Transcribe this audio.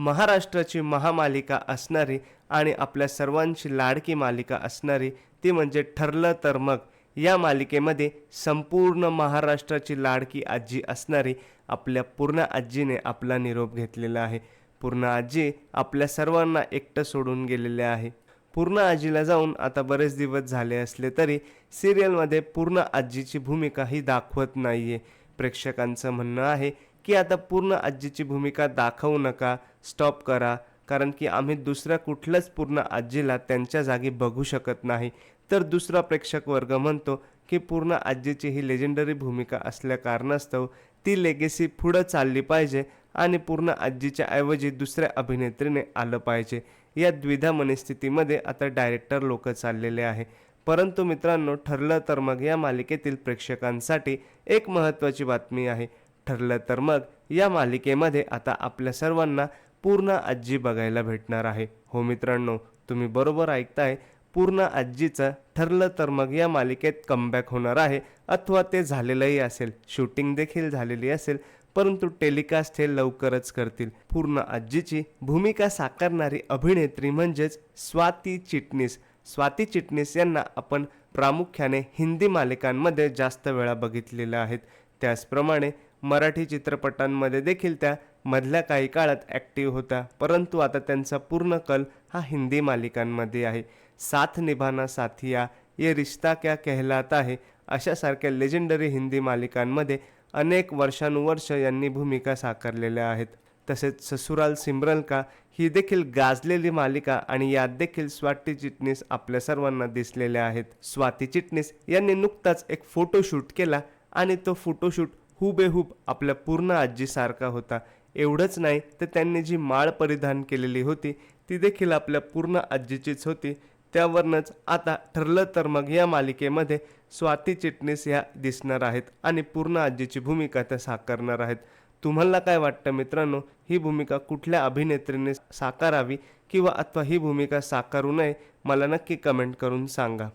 महाराष्ट्राची महामालिका असणारी आणि आपल्या सर्वांची लाडकी मालिका असणारी ती म्हणजे ठरलं तर मग. या मालिकेमध्ये संपूर्ण महाराष्ट्राची लाडकी आजी असणारी आपल्या पूर्ण आजीने आपला निरोप घेतलेला आहे. पूर्ण आजी आपल्या सर्वांना एकटं सोडून गेलेले आहे. पूर्ण आजीला जाऊन आता बरेच दिवस झाले असले तरी सिरियलमध्ये पूर्ण आजीची भूमिका ही दाखवत नाही आहे प्रेक्षकांचं म्हणणं आहे की आता पूर्ण आजीची भूमिका दाखवू नका स्टॉप करा कारण की आम्ही दुसऱ्या कुठल्याच पूर्ण आजीला त्यांच्या जागी बघू शकत नाही. तर दुसरा प्रेक्षक वर्ग म्हणतो की पूर्ण आजीची ही लेजेंडरी भूमिका असल्या कारणास्तव ती लेगेसी पुढं चालली पाहिजे आणि पूर्ण आजीच्या ऐवजी दुसऱ्या अभिनेत्रीने आलं पाहिजे. या द्विधा मनस्थितीमध्ये आता डायरेक्टर लोक चाललेले आहे. परंतु मित्रांनो ठरलं तर मग या मालिकेतील प्रेक्षकांसाठी एक महत्त्वाची बातमी आहे. ठरलं तर मग या मालिकेमध्ये आता आपल्या सर्वांना पूर्ण आजी बघायला भेटणार आहे. हो मित्रांनो तुम्ही बरोबर ऐकताय पूर्ण आजीचं ठरलं तर मग या मालिकेत कमबॅक होणार आहे. अथवा ते झालेलंही असेल शूटिंग देखील झालेली असेल परंतु टेलिकास्ट हे लवकरच करतील. पूर्ण आजीची भूमिका साकारणारी अभिनेत्री म्हणजेच स्वाती चिटणीस. स्वाती चिटणीस यांना आपण प्रामुख्याने हिंदी मालिकांमध्ये जास्त वेळा बघितलेल्या आहेत. त्याचप्रमाणे मराठी चित्रपटांमध्ये देखील त्या मधल्या काही काळात ॲक्टिव्ह होत्या. परंतु आता त्यांचा पूर्ण कल हा हिंदी मालिकांमध्ये आहे. साथ निभाना साथिया ये रिश्ता क्या कहलाता आहे अशासारख्या लेजेंडरी हिंदी मालिकांमध्ये अनेक वर्षानुवर्ष यांनी भूमिका साकारलेल्या आहेत. तसेच ससुराल सिमरन का ही देखील गाजलेली मालिका आणि यात देखील स्वाती चिटणीस आपल्या सर्वांना दिसलेल्या आहेत. स्वाती चिटणीस यांनी नुकताच एक फोटोशूट केला आणि तो फोटोशूट हुबेहूब आपल्या पूर्ण आजीसारखा होता. एवढंच नाही तर त्यांनी जी माळ परिधान केलेली होती ती देखील आपल्या पूर्ण आजीचीच होती. त्यावरनंच आता ठरलं तर मग या मालिकेमध्ये स्वाती चिटणीस ह्या दिसणार आहेत आणि पूर्ण आजीची भूमिका त्या साकारणार आहेत. तुम्हाला काय वाटतं मित्रांनो? ही भूमिका कुठल्या अभिनेत्रीने साकारावी किंवा अथवा ही भूमिका साकारू नये मला नक्की कमेंट करून सांगा.